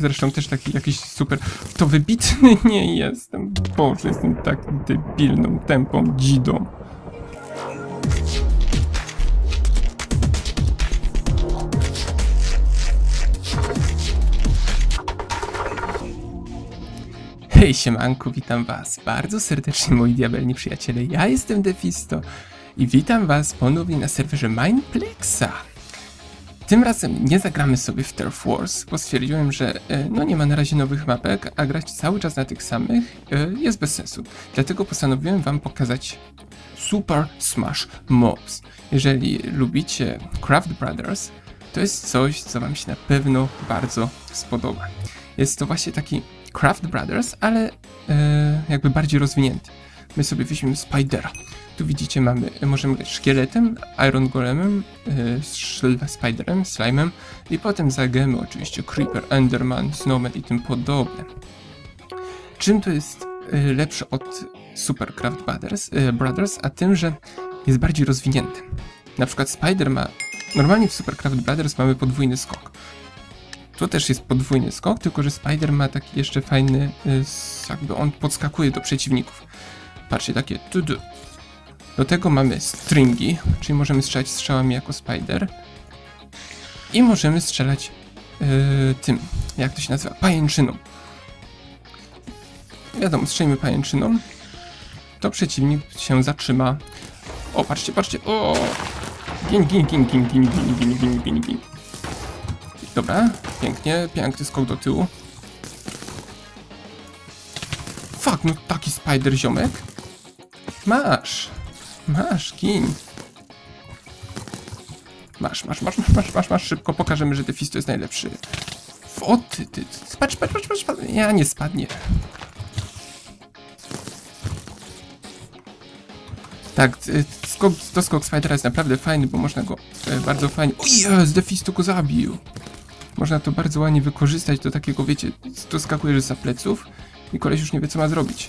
zresztą też taki jakiś super... To wybitny nie jestem. Boże, jestem tak debilną, tępą dzidą. Hej siemanku, witam was bardzo serdecznie moi diabelni przyjaciele, ja jestem Defisto i witam was ponownie na serwerze Mineplexa. Tym razem nie zagramy sobie w Turf Wars, bo stwierdziłem, że e, no nie ma na razie nowych mapek, a grać cały czas na tych samych e, jest bez sensu. Dlatego postanowiłem wam pokazać Super Smash Mobs. Jeżeli lubicie Craft Brothers, to jest coś, co wam się na pewno bardzo spodoba. Jest to właśnie taki Craft Brothers, ale e, jakby bardziej rozwinięty. My sobie weźmiemy Spidera. Tu widzicie, mamy, możemy szkieletem, Iron Golemem, Sh- Spiderem, Slime'em i potem za gemy oczywiście Creeper, Enderman, Snowman i tym podobne. Czym to jest e, lepsze od Super Craft Brothers, e, Brothers, a tym, że jest bardziej rozwinięty. Na przykład Spider ma, normalnie w Super Craft Brothers mamy podwójny skok. Tu też jest podwójny skok, tylko że Spider ma taki jeszcze fajny, jakby on podskakuje do przeciwników. Patrzcie, takie tudu. Do tego mamy stringi, czyli możemy strzelać strzałami jako Spider. I możemy strzelać y, tym, jak to się nazywa, pajęczyną. Wiadomo, strzelimy pajęczyną, to przeciwnik się zatrzyma. O, patrzcie, patrzcie, o! Gin, gin, gin, gin, gin, gin, gin, gin, gin, gin. Dobra, pięknie, piękny skok do tyłu. Fuck, no taki spider ziomek. Masz, masz, gin. Masz, masz, masz, masz, masz, masz, masz, szybko pokażemy, że Defisto jest najlepszy. O, ty, ty, ty, patrz, patrz, patrz, patrz, ja nie spadnie. Tak, skok, to skok Spidera jest naprawdę fajny, bo można go e, bardzo fajnie... O jest, Defisto go zabił! Można to bardzo ładnie wykorzystać do takiego, wiecie, doskakujesz za pleców i koleś już nie wie, co ma zrobić.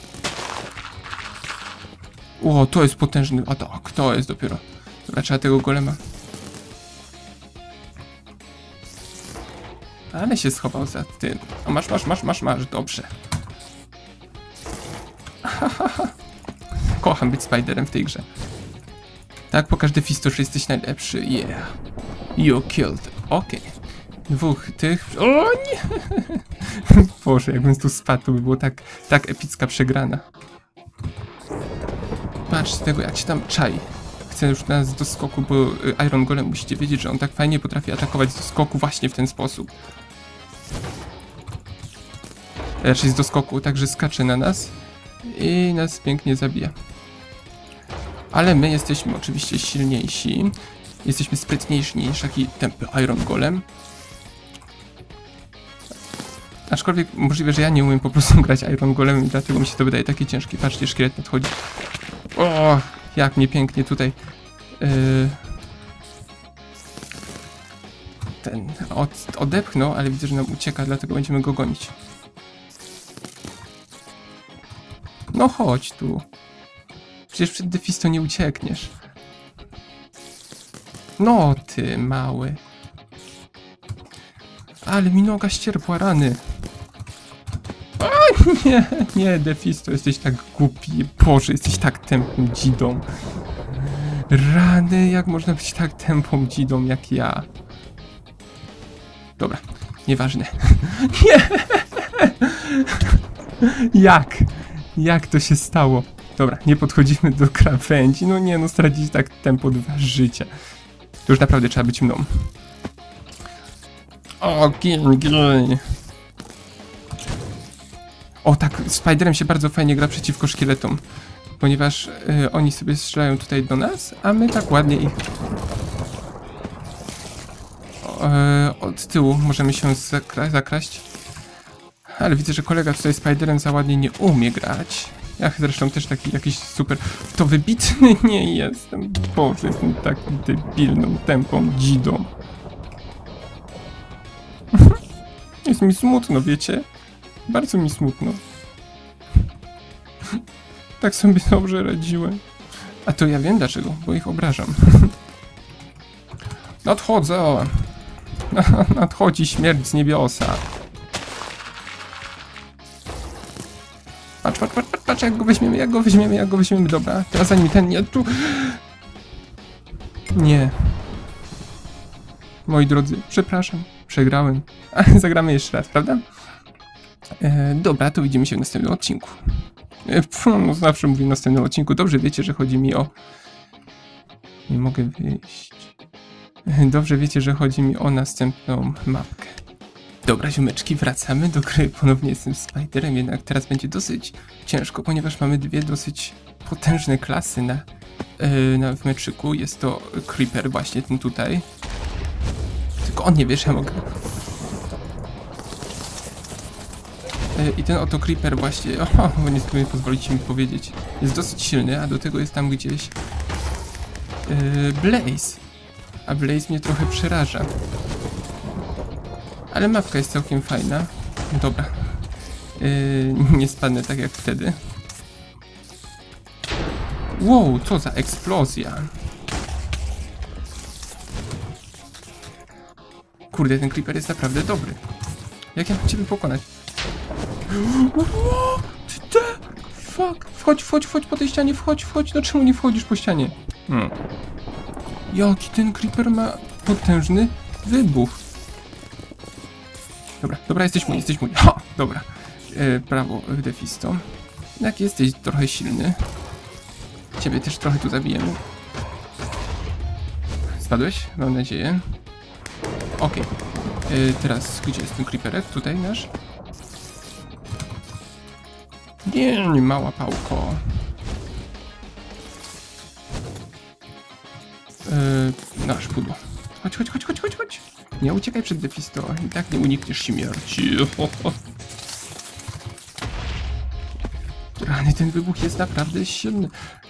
O, to jest potężny atak, to jest dopiero. Dobra, trzeba tego golema. Ale się schował za tym. O, masz, masz, masz, masz, masz, dobrze. Kocham być Spiderem w tej grze. Tak, pokaż Defisto, że jesteś najlepszy. Yeah. You killed. Okej. Dwóch tych. O nie! Boże, jakbym tu spadł, by było tak, tak epicka przegrana. Patrz tego, jak się tam czai. Chcę już nas do skoku, bo y, Iron Golem musicie wiedzieć, że on tak fajnie potrafi atakować do skoku właśnie w ten sposób. Raczej z doskoku, także skacze na nas i nas pięknie zabija. Ale my jesteśmy oczywiście silniejsi. Jesteśmy sprytniejsi niż taki tępy Iron Golem. Aczkolwiek możliwe, że ja nie umiem po prostu grać Iron Golem i dlatego mi się to wydaje takie ciężkie. Patrzcie, szkielet nadchodzi. O, jak mnie pięknie tutaj yy, ten od, odepchnął, ale widzę, że nam ucieka, dlatego będziemy go gonić. No chodź tu. Przecież przed Defisto nie uciekniesz. No ty, mały. Ale mi noga ścierpła rany. Nie, nie, Defisto, jesteś tak głupi. Boże, jesteś tak tępą dzidą. Rany, jak można być tak tępą dzidą jak ja? Dobra, nieważne. Nie! Jak? Jak to się stało? Dobra, nie podchodzimy do krawędzi. No nie, no stracić tak tempo dwa życia. To już naprawdę trzeba być mną. O, gin, gin. O, tak, Spiderem się bardzo fajnie gra przeciwko szkieletom. Ponieważ y, oni sobie strzelają tutaj do nas, a my tak ładnie ich... E, od tyłu możemy się zakra zakraść. Ale widzę, że kolega tutaj Spiderem za ładnie nie umie grać. Ja zresztą też taki jakiś super... To wybitny nie jestem. Boże, jestem tak debilną, tępą dzidą. Jest mi smutno, wiecie? Bardzo mi smutno. tak sobie dobrze radziłem. A to ja wiem dlaczego, bo ich obrażam. Nadchodzę! Nadchodzi śmierć z niebiosa. Patrz, patrz, patrz, patrz, jak go weźmiemy, jak go weźmiemy, jak go weźmiemy. Dobra, teraz ani ten nie... Tu... Nie. Moi drodzy, przepraszam, przegrałem. Zagramy jeszcze raz, prawda? E, dobra, to widzimy się w następnym odcinku. E, pfu, no zawsze mówię w następnym odcinku. Dobrze wiecie, że chodzi mi o... Nie mogę wyjść. E, Dobrze wiecie, że chodzi mi o następną mapkę. Dobra, ziomeczki, wracamy do gry. Ponownie jestem Spiderem, jednak teraz będzie dosyć ciężko, ponieważ mamy dwie dosyć potężne klasy na, yy, na w meczyku. Jest to Creeper, właśnie ten tutaj. Tylko on nie wie, że ja mogę. I ten oto Creeper właśnie, o, nie sobie pozwolić mi powiedzieć, jest dosyć silny, a do tego jest tam gdzieś yy, Blaze. A Blaze mnie trochę przeraża. Ale mapka jest całkiem fajna. Dobra. Yy, nie spadnę tak jak wtedy. Wow, co za eksplozja. Kurde, ten creeper jest naprawdę dobry. Jak ja mam ciebie pokonać? Ty. Fuck. Wchodź, wchodź, wchodź po tej ścianie, wchodź, wchodź. No czemu nie wchodzisz po ścianie? Hmm. Jaki ten creeper ma potężny wybuch. Dobra, dobra, jesteś mój, jesteś mój. Ha! Dobra. E, brawo, Defisto. Jak jesteś trochę silny. Ciebie też trochę tu zabijemy. Spadłeś? Mam nadzieję. Okej. E, Teraz, gdzie jest ten creeperek? Tutaj nasz? Nie, mała pałko. E, nasz pudło. Chodź, chodź, chodź, chodź, chodź, chodź. Nie uciekaj przed Defisto, i tak nie unikniesz śmierci. Rany, ten wybuch jest naprawdę silny.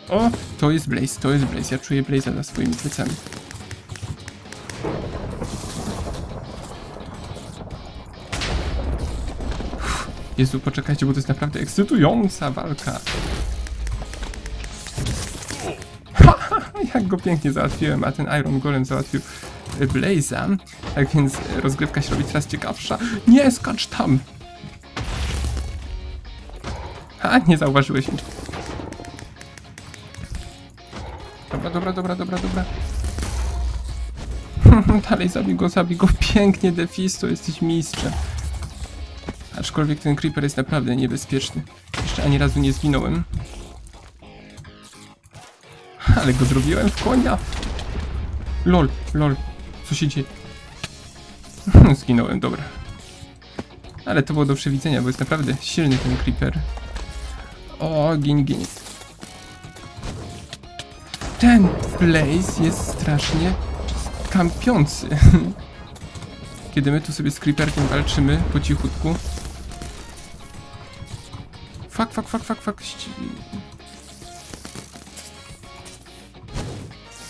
O, to jest Blaze, to jest Blaze. Ja czuję Blaze'a za swoimi plecami. Jezu, poczekajcie, bo to jest naprawdę ekscytująca walka. Jak go pięknie załatwiłem, a ten Iron Golem załatwił Blaze'a. Tak więc rozgrywka się robi coraz ciekawsza. Nie skacz tam! A, nie zauważyłeś mnie. Dobra, dobra, dobra, dobra, dobra. Dalej zabij go, zabij go. Pięknie, Defisto, jesteś mistrzem. Aczkolwiek ten creeper jest naprawdę niebezpieczny. Jeszcze ani razu nie zginąłem. Ale go zrobiłem w konia. Lol, lol. Co się dzieje? Zginąłem, dobra. Ale to było do przewidzenia, bo jest naprawdę silny ten creeper. O, gin, gin. Ten Blaze jest strasznie kampiący. Kiedy my tu sobie z creeperkiem walczymy po cichutku. Fuck, fuck, fuck, fuck. ści-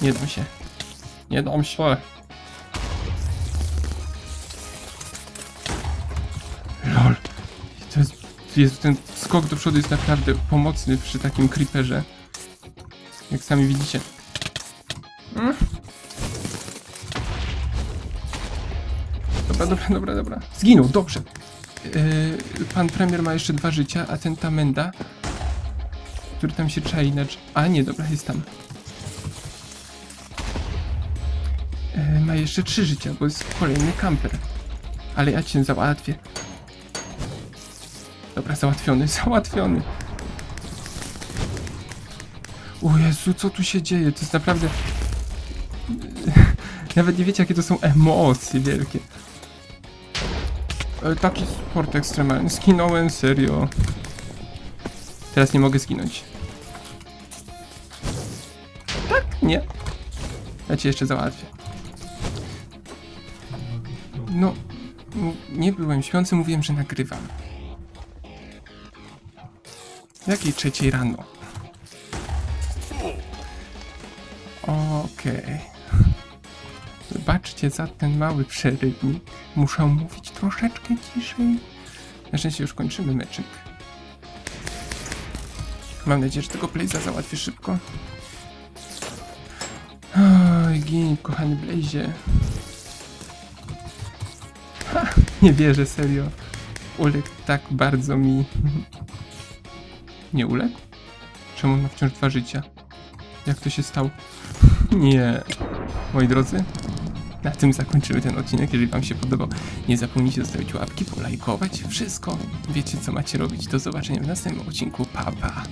Nie dam się. Nie dam się. Lol. To jest, jest, ten skok do przodu jest naprawdę pomocny przy takim creeperze. Jak sami widzicie. Mm. Dobra, dobra, dobra, dobra. Zginął, dobrze. Yy, pan premier ma jeszcze dwa życia, a ten Tamenda, który tam się czai na... A nie, dobra, jest tam. E, ma jeszcze trzy życia, bo jest kolejny kamper. Ale ja cię załatwię. Dobra, załatwiony, załatwiony. O Jezu, co tu się dzieje? To jest naprawdę... Nawet nie wiecie, jakie to są emocje wielkie. E, Taki sport ekstremalny. Skinąłem, serio. Teraz nie mogę zginąć. Tak? Nie. Ja cię jeszcze załatwię. No, nie byłem śpiący, mówiłem, że nagrywam. Jakiej trzeciej rano? Okej. Wybaczcie za ten mały przerywnik. Muszę mówić troszeczkę ciszej. Na szczęście już kończymy meczyk. Mam nadzieję, że tego Blaze'a załatwię szybko. Oj, gin, kochany Blaze'ie. Nie wierzę, serio. Uległ tak bardzo mi. Nie uległ? Czemu ma wciąż dwa życia? Jak to się stało? Nie. Moi drodzy, na tym zakończymy ten odcinek. Jeżeli Wam się podobał, nie zapomnijcie zostawić łapki, polajkować. Wszystko wiecie, co macie robić. Do zobaczenia w następnym odcinku. Pa, pa.